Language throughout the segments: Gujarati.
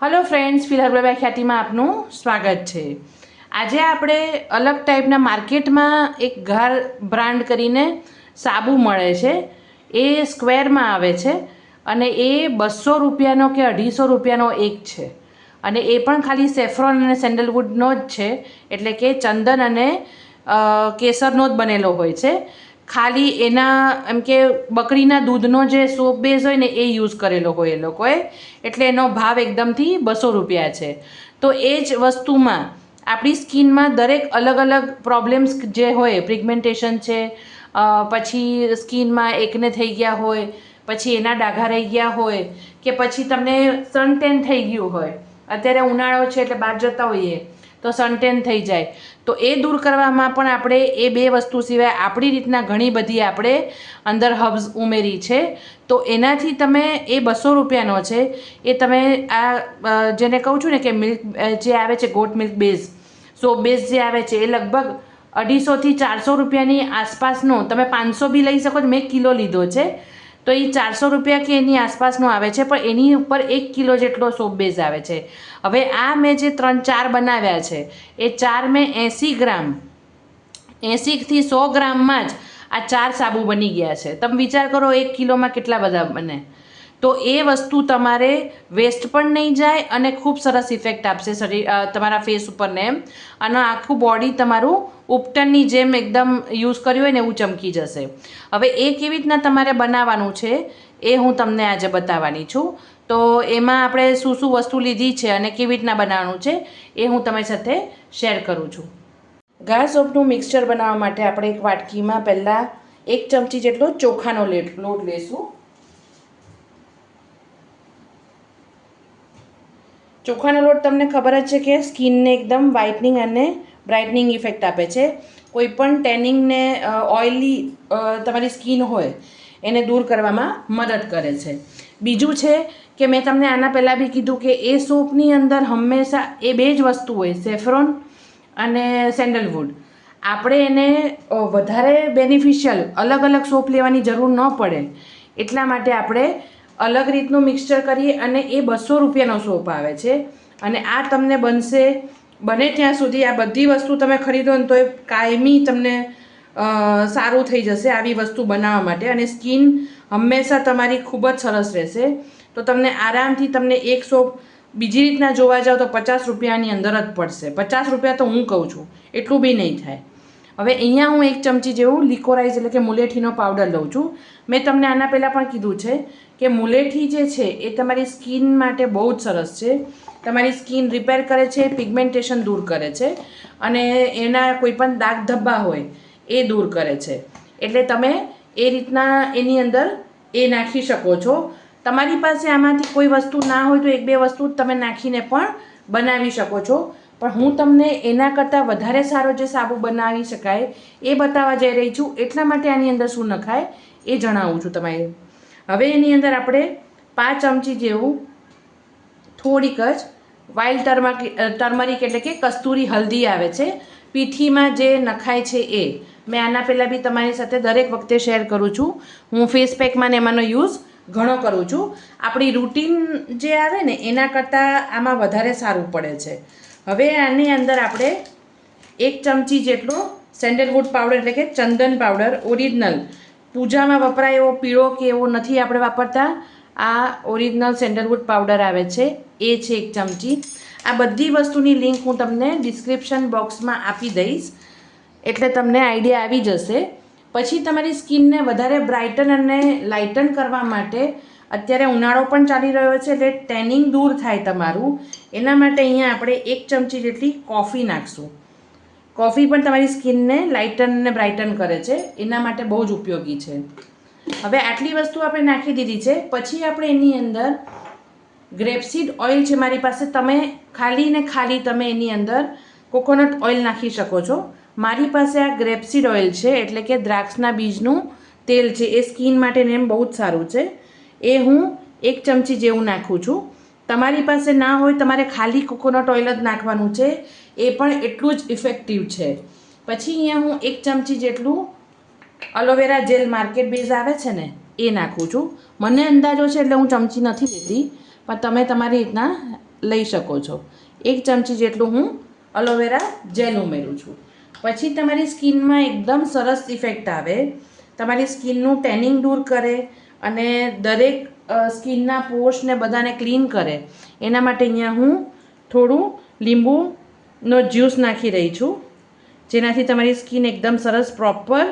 હલો ફ્રેન્ડ્સ ફિલહાલ ખ્યાતિમાં આપનું સ્વાગત છે આજે આપણે અલગ ટાઈપના માર્કેટમાં એક ઘર બ્રાન્ડ કરીને સાબુ મળે છે એ સ્ક્વેરમાં આવે છે અને એ બસો રૂપિયાનો કે અઢીસો રૂપિયાનો એક છે અને એ પણ ખાલી સેફ્રોન અને સેન્ડલવુડનો જ છે એટલે કે ચંદન અને કેસરનો જ બનેલો હોય છે ખાલી એના, એમ કે બકરીના દૂધનો જે સોપ બેઝ હોય ને એ યુઝ કરેલો હોય એ લોકોએ. એટલે એનો ભાવ એકદમથી બસો રૂપિયા છે. તો એ જ વસ્તુમાં આપણી સ્કિનમાં દરેક અલગ અલગ પ્રોબ્લેમ્સ જે હોય પ્રિગમેન્ટેશન છે પછી સ્કિનમાં એકને થઈ ગયા હોય, પછી એના ડાઘા રહી ગયા હોય, કે પછી તમને સનટેન થઈ ગયું હોય. અત્યારે ઉનાળો છે એટલે બહાર જતા હોઈએ. તો સનટેન થઈ જાય. તો એ દૂર કરવામાં પણ આપણે એ બે વસ્તુ સિવાય આપણી રીતના ઘણી બધી આપણે અંદર હબ્સ ઉમેરી છે. તો એનાથી તમે એ બસો રૂપિયાનો છે, એ તમે આ જેને કહું છું ને કે મિલ્ક જે આવે છે goat milk base, so base જે આવે છે, એ લગભગ અઢીસોથી ચારસો રૂપિયાની આસપાસનો, તમે પાંચસો બી લઈ શકો છો, મેં કિલો લીધો છે. તો એ ચારસો રૂપિયા કે એની આસપાસનો આવે છે, પણ એની ઉપર એક કિલો જેટલો સોપ બેઝ આવે છે. હવે આ મેં જે ત્રણ ચાર બનાવ્યા છે, એ ચાર મેં એંસી ગ્રામ, એંસીથી સો ગ્રામમાં જ આ ચાર સાબુ બની ગયા છે. તમે વિચાર કરો, એક કિલોમાં કેટલા બધા બને? તો એ વસ્તુ તમારે વેસ્ટ પણ નહીં જાય અને ખૂબ સરસ ઇફેક્ટ આપશે શરીર તમારા ફેસ ઉપર ને એમ. અને આખું બોડી તમારું ઉપટનની જેમ એકદમ યુઝ કર્યું હોય ને એવું ચમકી જશે. હવે એ કેવી રીતના તમારે બનાવવાનું છે એ હું તમને આજે બતાવવાની છું. તો એમાં આપણે શું શું વસ્તુ લીધી છે અને કેવી રીતના બનાવવાનું છે એ હું તમારી સાથે શેર કરું છું. ઘાસ સોપનું મિક્સચર બનાવવા માટે આપણે એક વાટકીમાં પહેલાં એક ચમચી જેટલો ચોખાનો લોટ લેશું. ચોખાનો લોટ તમને ખબર જ છે કે સ્કિનને એકદમ વ્હાઇટનિંગ અને બ્રાઇટનિંગ ઇફેક્ટ આપે છે. કોઈ પણ ટેનિંગને ઓઇલી તમારી સ્કિન હોય, એને દૂર કરવામાં મદદ કરે છે. બીજું છે કે મેં તમને આના પહેલાં બી કીધું કે એ સોપની અંદર હંમેશા એ બે જ વસ્તુ હોય, સેફ્રોન અને સેન્ડલવુડ. આપણે એને વધારે બેનિફિશિયલ, અલગ અલગ સોપ લેવાની જરૂર ન પડે. એટલા માટે આપણે અલગ રીતનું મિક્સચર કરીએ અને એ બસો રૂપિયાનો સોપ આવે છે. અને આ તમને બનશે બને ત્યાં સુધી આ બધી વસ્તુ તમે ખરીદો ને તો એ કાયમી તમને સારું થઈ જશે આવી વસ્તુ બનાવવા માટે અને સ્કિન હંમેશા તમારી ખૂબ જ સરસ રહેશે. તો તમને આરામથી તમને એક સોપ બીજી રીતના જોવા જાઓ તો પચાસ રૂપિયાની અંદર જ પડશે. પચાસ રૂપિયા તો હું કહું છું, એટલું બી નહીં થાય. હવે અહીંયા હું એક ચમચી જેવું લિકોરાઇઝ એટલે કે મુલેઠીનો પાવડર લઉં છું. મેં તમને આના પહેલાં પણ કીધું છે કે મુલેઠી જે છે એ તમારી સ્કિન માટે બહુ જ સરસ છે. તમારી સ્કિન રિપેર કરે છે, પિગમેન્ટેશન દૂર કરે છે અને એના કોઈ પણ દાગ ધબ્બા હોય એ દૂર કરે છે. એટલે તમે એ રીતના એની અંદર એ નાખી શકો છો. તમારી પાસે આમાંથી કોઈ વસ્તુ ના હોય તો એક બે વસ્તુ તમે નાખીને પણ બનાવી શકો છો. પણ હું તમને એના કરતાં વધારે સારો જે સાબુ બનાવી શકાય એ બતાવવા જઈ રહી છું. એટલા માટે આની અંદર શું નખાય એ જણાવું છું તમારે. હવે એની અંદર આપણે પાંચ ચમચી જેવું થોડીક જ વાઇલ્ડ ટર્મરિક એટલે કે કસ્તુરી હલ્દી આવે છે. પીઠીમાં જે નખાય છે એ. મેં આના પહેલાં બી તમારી સાથે દરેક વખતે શેર કરું છું. હું ફેસ પેકમાં ને એમાંનો યુઝ ઘણો કરું છું. આપણી રૂટીન જે આવે ને, એના કરતાં આમાં વધારે સારું પડે છે. હવે આની અંદર આપણે એક ચમચી જેટલો સેન્ડલવુડ પાવડર એટલે કે ચંદન પાવડર ઓરિજિનલ પૂજામાં વપરાય એવો પીળો કે એવો નથી આપણે વાપરતા. આ ઓરિજિનલ સેન્ડલવુડ પાવડર આવે છે, એ છે એક ચમચી. આ બધી વસ્તુની લિંક હું તમને ડિસ્ક્રિપ્શન બોક્સમાં આપી દઈશ. એટલે તમને આઈડિયા આવી જશે. પછી તમારી સ્કિનને વધારે બ્રાઇટન અને લાઇટન કરવા માટે અત્યારે ઉનાળો પણ ચાલી રહ્યો છે, એટલે ટેનિંગ દૂર થાય તમારું. એના માટે અહીંયા આપણે એક ચમચી જેટલી કોફી નાખશું. કોફી પણ તમારી સ્કિનને લાઇટન અને બ્રાઇટન કરે છે. એના માટે બહુ જ ઉપયોગી છે. હવે આટલી વસ્તુ આપણે નાખી દીધી છે. પછી આપણે એની અંદર ગ્રેપસીડ ઓઇલ છે મારી પાસે. તમે ખાલી ને ખાલી તમે એની અંદર કોકોનટ ઓઇલ નાખી શકો છો. મારી પાસે આ ગ્રેપસીડ ઓઇલ છે, એટલે કે દ્રાક્ષના બીજનું તેલ છે. એ સ્કિન માટે એમ બહુ જ સારું છે. એ હું એક ચમચી જેવું નાખું છું. તમારી પાસે ના હોય તમારે ખાલી કોકોનટ ઓઇલ જ નાખવાનું છે. એ પણ એટલું જ ઇફેક્ટિવ છે. પછી અહીંયા હું એક ચમચી જેટલું અલોવેરા જેલ માર્કેટ બેઝ આવે છે ને, એ નાખું છું. મને અંદાજો છે એટલે હું ચમચી નથી લેતી પણ તમે તમારી રીતના લઈ શકો છો. એક ચમચી જેટલું હું અલોવેરા જેલ ઉમેરું છું. પછી તમારી સ્કિનમાં એકદમ સરસ ઇફેક્ટ આવે. તમારી સ્કિનનું ટેનિંગ દૂર કરે અને દરેક સ્કિનના પોર્સને બધાને ક્લીન કરે. એના માટે અહીંયા હું થોડું લીંબુનો જ્યુસ નાખી રહી છું, જેનાથી તમારી સ્કિન એકદમ સરસ પ્રોપર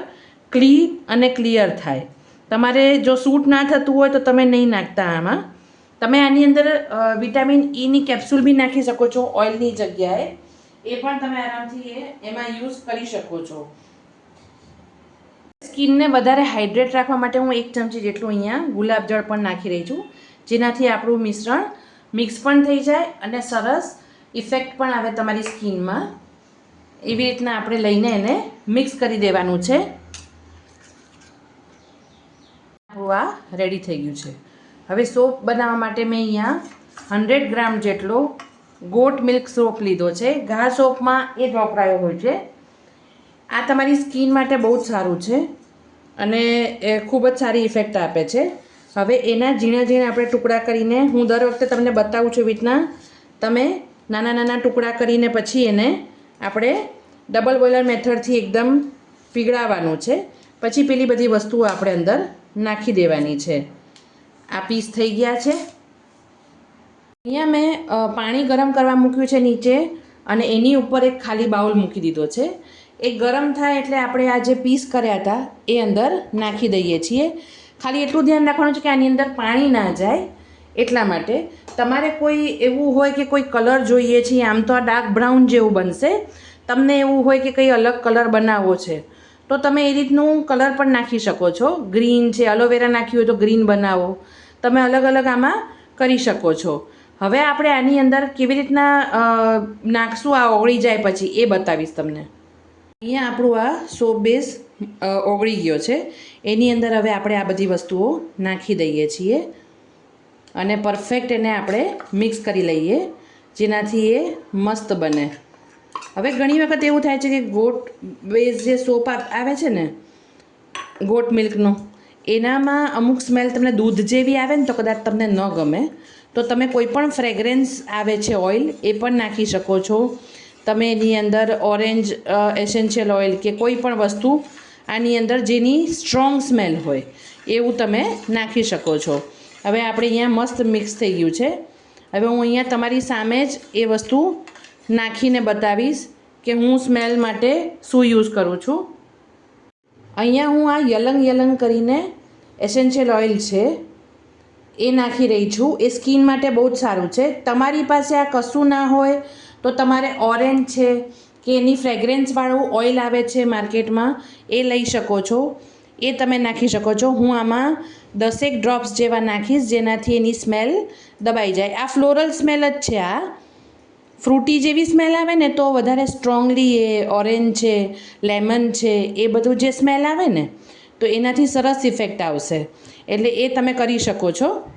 ક્લીન અને ક્લિયર થાય. તમારે જો સૂટ ના થતું હોય તો તમે નહીં નાખતા આમાં. તમે આની અંદર વિટામિન ઈની કેપ્સ્યુલ બી નાખી શકો છો ઓઇલની જગ્યાએ. એ પણ તમે આરામથી એમાં યુઝ કરી શકો છો. સ્કિનને વધારે હાઇડ્રેટ રાખવા માટે હું એક ચમચી જેટલું અહીંયા ગુલાબજળ પણ નાખી રહી છું. જેનાથી આપણું મિશ્રણ મિક્સ પણ થઈ જાય અને સરસ ઇફેક્ટ પણ આવે તમારી સ્કિનમાં. એવી રીતના આપણે લઈને એને મિક્સ કરી દેવાનું છે. આપણું આ રેડી થઈ ગયું છે. હવે સોપ બનાવવા માટે મેં અહીંયા હંડ્રેડ ગ્રામ જેટલો ગોટ મિલ્ક સોપ લીધો છે. ઘા સોપમાં એ જ વપરાયો હોય છે. આ તમારી સ્કિન માટે બહુ જ સારું છે અને એ ખૂબ જ સારી ઇફેક્ટ આપે છે. હવે એના ઝીણા ઝીણા આપણે ટુકડા કરીને હું દર વખતે તમને બતાવું છું એવી રીતના તમે નાના નાના ટુકડા કરીને પછી એને આપણે ડબલ બોઇલર મેથડથી એકદમ પીગળાવવાનું છે. પછી પેલી બધી વસ્તુઓ આપણે અંદર નાખી દેવાની છે. આ પીસ થઈ ગયા છે. અહીંયા મેં પાણી ગરમ કરવા મૂક્યું છે નીચે અને એની ઉપર એક ખાલી બાઉલ મૂકી દીધો છે. એ ગરમ થાય એટલે આપણે આ જે પીસ કર્યા હતા, એ અંદર નાખી દઈએ છીએ. ખાલી એટલું ધ્યાન રાખવાનું છે કે આની અંદર પાણી ના જાય એટલા માટે. તમારે કોઈ એવું હોય કે કોઈ કલર જોઈએ છે, આમ તો આ ડાર્ક બ્રાઉન જેવું બનશે. તમને એવું હોય કે કંઈ અલગ કલર બનાવવો છે. તો તમે એ રીતનું કલર પણ નાખી શકો છો. ગ્રીન છે અલોવેરા નાખ્યું હોય તો ગ્રીન બનાવો. તમે અલગ અલગ આમાં કરી શકો છો. હવે આપણે આની અંદર કેવી રીતના નાખશું, આ ઓગળી જાય પછી એ બતાવીશ તમને. અહીંયા આપણું આ સોપ બેઝ ઓગળી ગયો છે. એની અંદર હવે આપણે આ બધી વસ્તુઓ નાખી દઈએ છીએ. અને પરફેક્ટ એને આપણે મિક્સ કરી લઈએ, જેનાથી એ મસ્ત બને. હવે ઘણી વખત એવું થાય છે કે ગોટ બેઝ જે સોપ આવે છે ને ગોટ મિલ્કનો એનામાં અમુક સ્મેલ તમને દૂધ જેવી આવે ને તો કદાચ તમને ન ગમે, તો તમે કોઈ પણ ફ્રેગરેન્સ આવે છે ઓઇલ એ પણ નાખી શકો છો. તમે એની અંદર ઓરેન્જ એસેન્શિયલ ઓઇલ કે કોઈ પણ વસ્તુ આની અંદર જેની સ્ટ્રોંગ સ્મેલ હોય, એવું તમે નાખી શકો છો. હવે આપણે અહીંયા મસ્ત મિક્સ થઈ ગયું છે. હવે હું અહીંયા તમારી સામે જ એ વસ્તુ નાખીને બતાવીશ કે હું સ્મેલ માટે શું યુઝ કરું છું. અહીંયા હું આ યલંગ યલંગ કરીને એસેન્શિયલ ઓઇલ છે, એ નાખી રહી છું. એ સ્કિન માટે બહુ જ સારું છે. તમારી પાસે આ કશું ના હોય તો તમારે ઓરેન્જ છે કે એની ફ્રેગ્રન્સવાળું ઓઇલ આવે છે માર્કેટમાં, એ લઈ શકો છો. એ તમે નાખી શકો છો. હું આમાં દસેક ડ્રોપ્સ જેવા નાખીશ જેનાથી એની સ્મેલ દબાઈ જાય. આ ફ્લોરલ સ્મેલ જ છે આ. ફ્રૂટી જેવી સ્મેલ આવે ને તો વધારે સ્ટ્રોંગલી એ ઓરેન્જ છે, લેમન છે, એ બધું જે સ્મેલ આવે ને, તો એનાથી સરસ ઇફેક્ટ આવશે. એટલે એ તમે કરી શકો છો.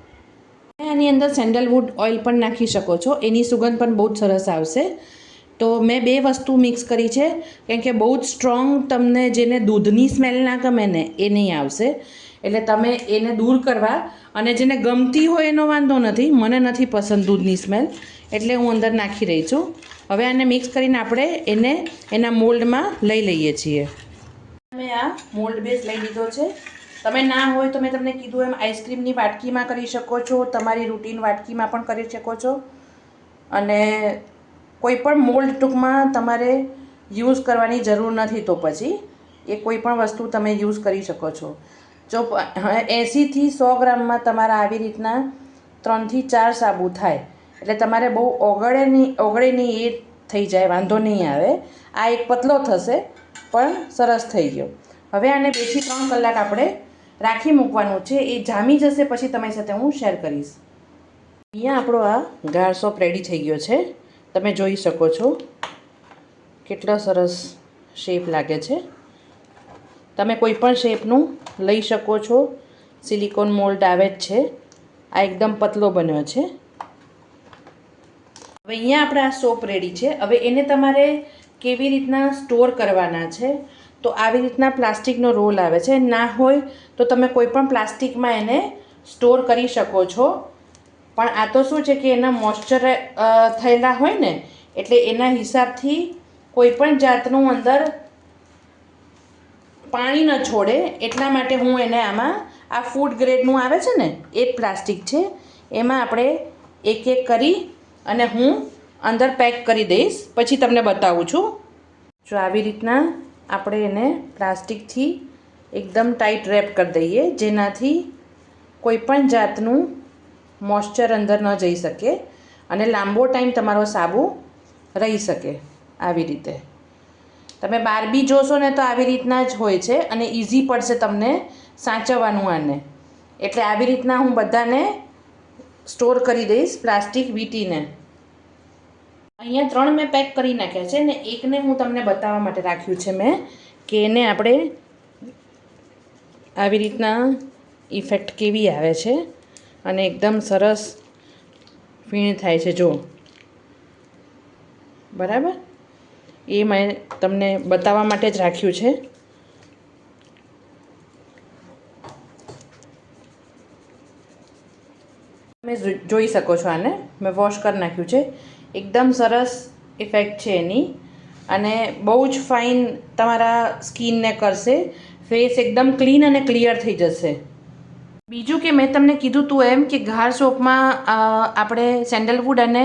આની અંદર સેન્ડલવુડ ઓઇલ પણ નાખી શકો છો. એની સુગંધ પણ બહુ જ સરસ આવશે. તો મેં બે વસ્તુ મિક્સ કરી છે. કેમ કે બહુ જ સ્ટ્રોંગ તમને જેને દૂધની સ્મેલ ના ગમે ને, એ નહીં આવશે. એટલે તમે એને દૂર કરવા. અને જેને ગમતી હોય એનો વાંધો નથી. મને નથી પસંદ દૂધની સ્મેલ. એટલે હું અંદર નાખી રહી છું. હવે આને મિક્સ કરીને આપણે એને, એના મોલ્ડમાં લઈ લઈએ છીએ. મેં આ મોલ્ડ બેઝ લઈ લીધો છે. તમે ના હોય તો મેં તમને કીધું એમ આઈસ્ક્રીમની વાટકીમાં કરી શકો છો, તમારી રૂટીન વાટકીમાં પણ કરી શકો છો. અને કોઈ પણ મોલ્ડ ટૂંકમાં તમારે યુઝ કરવાની જરૂર નથી તો પછી એ કોઈ પણ વસ્તુ તમે યુઝ કરી શકો છો. જો એંસીથી સો ગ્રામમાં તમારા આવી રીતના ત્રણથી ચાર સાબુ થાય. એટલે તમારે બહુ ઓગળે નહીં ઓગળે નહીં એ થઈ જાય, વાંધો નહીં આવે. આ એક પતલો થશે, પણ સરસ થઈ ગયો. હવે આને બેથી ત્રણ કલાક આપણે રાખી મૂકવાનું છે. એ જામી જશે, પછી તમારી સાથે હું શેર કરીશ. અહીંયા આપણો આ ગાળ સોપ રેડી થઈ ગયો છે. તમે જોઈ શકો છો કેટલો સરસ શેપ લાગે છે. તમે કોઈ પણ શેપનું લઈ શકો છો. સિલિકોન મોલ્ડ આવે જ છે. આ એકદમ પતલો બન્યો છે. હવે અહીંયા આપણે સોપ રેડી છે. હવે એને તમારે કેવી રીતના સ્ટોર કરવાના છે? તો આવી રીતના પ્લાસ્ટિકનો રોલ આવે છે. ના હોય તો તમે કોઈ પણ પ્લાસ્ટિકમાં એને સ્ટોર કરી શકો છો. પણ આ તો શું છે કે એના મોઇશ્ચર થયેલા હોય ને, એટલે એના હિસાબથી કોઈ પણ જાતનું અંદર પાણી ન છોડે. એટલા માટે હું એને આમાં આ ફૂડ ગ્રેડનું આવે છે ને, એ પ્લાસ્ટિક છે. એમાં આપણે એક એક કરી અને હું અંદર પેક કરી દઈશ. પછી તમને બતાવું છું. જો આવી રીતના આપણે એને પ્લાસ્ટિકથી એકદમ ટાઈટ રેપ કરી દઈએ, જેનાથી કોઈ પણ જાતનું મોઇશ્ચર અંદર ન જઈ શકે અને લાંબો ટાઈમ તમારો સાબુ રહી શકે આવી રીતે. તમે બહાર બી જોશો ને તો આવી રીતના જ હોય છે અને ઇઝી પડશે તમને સાચવવાનું આને. એટલે આવી રીતના હું બધાને સ્ટોર કરી દઈશ પ્લાસ્ટિક વીટીને. અહીંયા ત્રણ મેં પેક કરી નાખ્યા છે ને એકને હું તમને બતાવવા માટે રાખ્યું છે મેં કે એને આપણે આવી રીતના ઇફેક્ટ કેવી આવે છે અને એકદમ સરસ ફીણ થાય છે, જો. બરાબર? એ મેં તમને બતાવવા માટે જ રાખ્યું છે. તમે જોઈ શકો છો આને. મેં વોશ કરી નાખ્યું છે. એકદમ સરસ ઇફેક્ટ છે એની. અને બહુ જ ફાઇન તમારા સ્કિનને કરશે. ફેસ એકદમ ક્લીન અને ક્લિયર થઈ જશે. બીજું કે મેં તમને કીધું તું એમ કે ઘાર સોપમાં આપણે સેન્ડલવુડ અને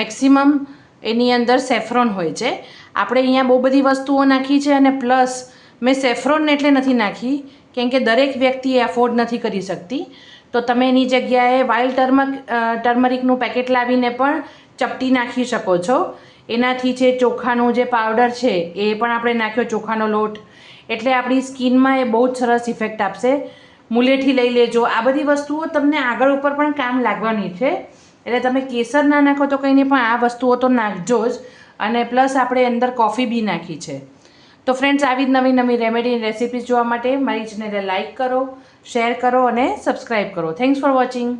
મેક્સિમમ એની અંદર સેફ્રોન હોય છે. આપણે અહીંયા બહુ બધી વસ્તુઓ નાખી છે અને પ્લસ મેં સેફ્રોન એટલે નથી નાખી, કેમ કે દરેક વ્યક્તિ એ અફોર્ડ નથી કરી શકતી. તો તમે એની જગ્યાએ વાઇલ્ડ ટર્મક ટર્મરિકનું પેકેટ લાવીને પણ ચપટી નાખી શકો છો. એનાથી જે ચોખાનું જે પાવડર છે, એ પણ આપણે નાખ્યો ચોખાનો લોટ. એટલે આપણી સ્કિનમાં એ બહુ જ સરસ ઇફેક્ટ આપશે. મુલેઠી લઈ લેજો. આ બધી વસ્તુઓ તમને આગળ ઉપર પણ કામ લાગવાની છે. એટલે તમે કેસર ના નાખો તો કંઈ નહીં પણ આ વસ્તુઓ તો નાખજો જ. અને પ્લસ આપણે અંદર કોફી બી નાખી છે. તો ફ્રેન્ડ્સ આવી જ નવી નવી રેમેડી રેસિપીઝ જોવા માટે મારી ચેનલને લાઇક કરો શેર કરો અને સબસ્ક્રાઈબ કરો. Thanks for watching